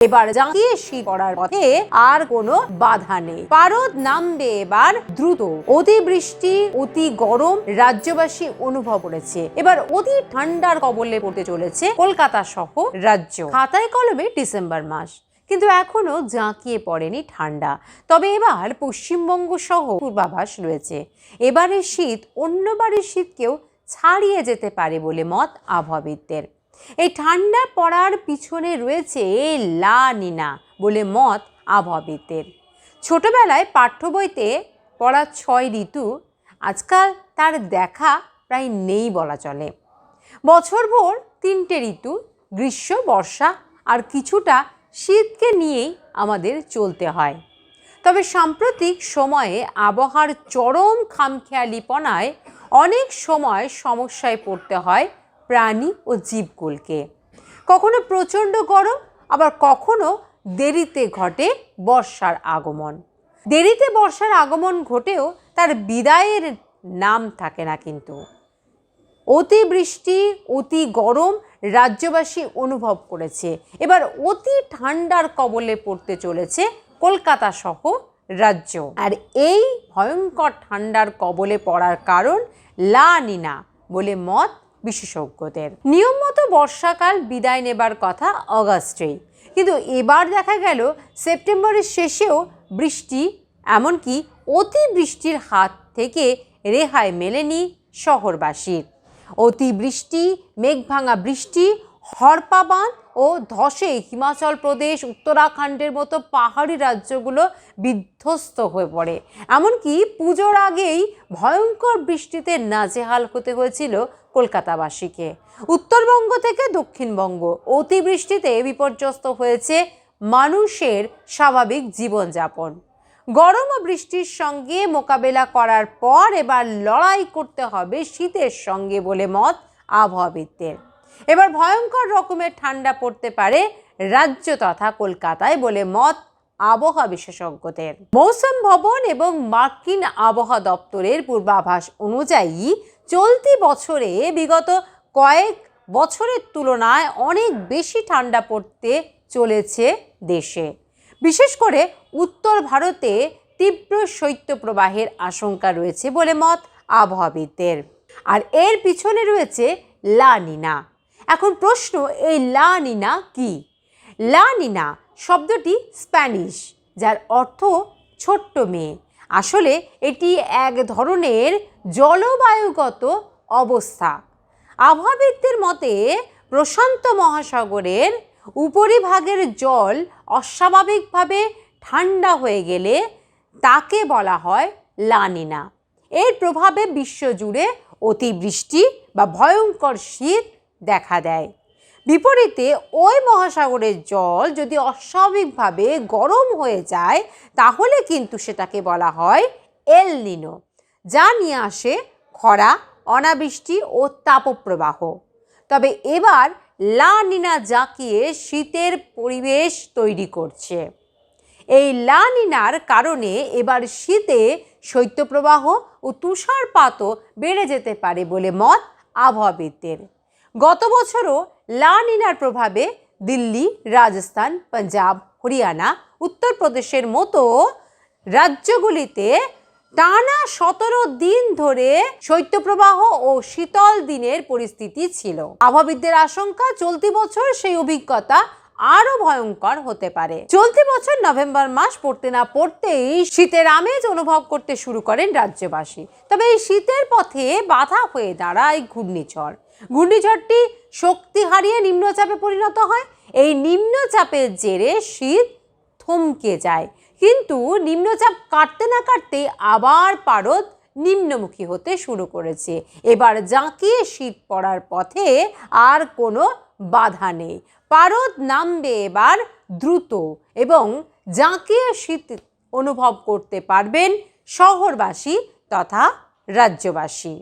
এবার জাঁকিয়ে শীত পড়ার পথে আর কোনো বাধা নেই। পারদ নামবে এবার দ্রুত। অতিবৃষ্টি, অতি গরম রাজ্যবাসী অনুভব করেছে। এবার অতি ঠান্ডার কবলে পড়তে চলেছে কলকাতা সহ রাজ্য। খাতায় কলমে ডিসেম্বর মাস। কিন্তু এখনও জাঁকিয়ে পড়েনি ঠান্ডা। তবে এবার পশ্চিমবঙ্গ সহ পূর্বাভাস রয়েছে। এবারের শীত অন্যবারের শীতকেও ছাড়িয়ে যেতে পারে বলে মত আবহাওয়াবিদদের। এই ঠান্ডা পড়ার পিছনে রয়েছে লা নিনা বলে মত আবহাওয়াবিদদের ছোটবেলায় পাঠ্য বইতে পড়া ছয় ঋতু, আজকাল তার দেখা প্রায় নেই বলা চলে। বছরভর তিনটে ঋতু, গ্রীষ্ম, বর্ষা আর কিছুটা শীতকে নিয়েই আমাদের চলতে হয়। তবে সাম্প্রতিক সময়ে আবহাওয়ার চরম খামখেয়ালিপনায় অনেক সময় সমস্যায় পড়তে হয় প্রাণী ও জীবকুলকে। কখনো প্রচণ্ড গরম, আবার কখনো দেরিতে ঘটে বর্ষার আগমন। দেরিতে বর্ষার আগমন ঘটেও তার বিদায়ের নাম থাকে না কিন্তু। অতিবৃষ্টি, অতি গরম রাজ্যবাসী অনুভব করেছে। এবার অতি ঠান্ডার কবলে পড়তে চলেছে কলকাতা সহ রাজ্য। আর এই ভয়ঙ্কর ঠান্ডার কবলে পড়ার কারণ লা নিনা বলে মত বিশেষজ্ঞদের। নিয়ম মতো বর্ষাকাল বিদায় নেবার কথা অগাস্টেই। কিন্তু এবার দেখা গেল সেপ্টেম্বরের শেষেও বৃষ্টি, এমনকি অতিবৃষ্টির হাত থেকে রেহাই মেলেনি শহরবাসীর। অতিবৃষ্টি, মেঘভাঙা বৃষ্টি হরপাবান ও ধসে হিমাচল প্রদেশ, উত্তরাখণ্ডের মতো পাহাড়ি রাজ্যগুলো বিধ্বস্ত হয়ে পড়ে। এমনকি পুজোর আগেই ভয়ঙ্কর বৃষ্টিতে নাজেহাল হতে হয়েছিল কলকাতাবাসীকে। উত্তরবঙ্গ থেকে দক্ষিণবঙ্গ, অতিবৃষ্টিতে বিপর্যস্ত হয়েছে মানুষের স্বাভাবিক জীবনযাপন। গরম ও বৃষ্টির সঙ্গে মোকাবেলা করার পর এবার লড়াই করতে হবে শীতের সঙ্গে বলে মত আবহাওয়াবিদদের। এবার ভয়ঙ্কর রকমের ঠান্ডা পড়তে পারে রাজ্য তথা কলকাতায় বলে মত আবহাওয়া বিশেষজ্ঞদের। মৌসুম ভবন এবং মার্কিন আবহাওয়া দপ্তরের পূর্বাভাস অনুযায়ী চলতি বছরে বিগত কয়েক বছরের তুলনায় অনেক বেশি ঠান্ডা পড়তে চলেছে দেশে। বিশেষ করে উত্তর ভারতে তীব্র শৈত্যপ্রবাহের আশঙ্কা রয়েছে বলে মত আবহাওয়াবিদদের। আর এর পিছনে রয়েছে লা নিনা। এখন প্রশ্ন, এই লা নিনা কি? লা নিনা শব্দটি স্প্যানিশ, যার অর্থ ছোট্ট মেয়ে। আসলে এটি এক ধরনের জলবায়ুগত অবস্থা। আবহাওয়াবিদদের মতে, প্রশান্ত মহাসাগরের উপরিভাগের জল অস্বাভাবিকভাবে ঠান্ডা হয়ে গেলে তাকে বলা হয় লানিনা এর প্রভাবে বিশ্বজুড়ে অতিবৃষ্টি বা ভয়ঙ্কর শীত দেখা দেয়। বিপরীতে ওই মহাসাগরের জল যদি অস্বাভাবিকভাবে গরম হয়ে যায়, তাহলে কিন্তু সেটাকে বলা হয় এল নিনো, যা নিয়ে আসে খরা, অনাবৃষ্টি ও তাপপ্রবাহ। তবে এবার লা নিনা জাঁকিয়ে শীতের পরিবেশ তৈরি করছে। এই লা নিনার কারণে এবার শীতে শৈত্যপ্রবাহ ও তুষারপাতও বেড়ে যেতে পারে বলে মত আবহাওয়াবিদদের। গত বছরও লা নিনার প্রভাবে দিল্লি, রাজস্থান, পাঞ্জাব, হরিয়ানা, উত্তরপ্রদেশের মতো রাজ্যগুলিতে টানা সতেরো দিন ধরে শৈত্যপ্রবাহ ও শীতল দিনের পরিস্থিতি ছিল। আবহাওয়াবিদদের আশঙ্কা, চলতি বছর সেই অভিজ্ঞতা আরও ভয়ঙ্কর হতে পারে। চলতি বছর নভেম্বর মাস পড়তে না পড়তেই শীতের আমেজ অনুভব করতে শুরু করেন রাজ্যবাসী। তবে এই শীতের পথে বাধা হয়ে দাঁড়ায় ঘূর্ণিঝড়। ঘূর্ণিঝড়টি শক্তি হারিয়ে নিম্নচাপে পরিণত হয়। এই নিম্নচাপের জেরে শীত থমকে যায়। কিন্তু নিম্নচাপ কাটতে না কাটতে আবার পারদ নিম্নমুখী হতে শুরু করেছে। এবার জাঁকিয়ে শীত পড়ার পথে আর কোনো বাধা নেই। পারদ নামবে এবার দ্রুত এবং জাঁকিয়ে শীত অনুভব করতে পারবেন শহরবাসী তথা রাজ্যবাসী।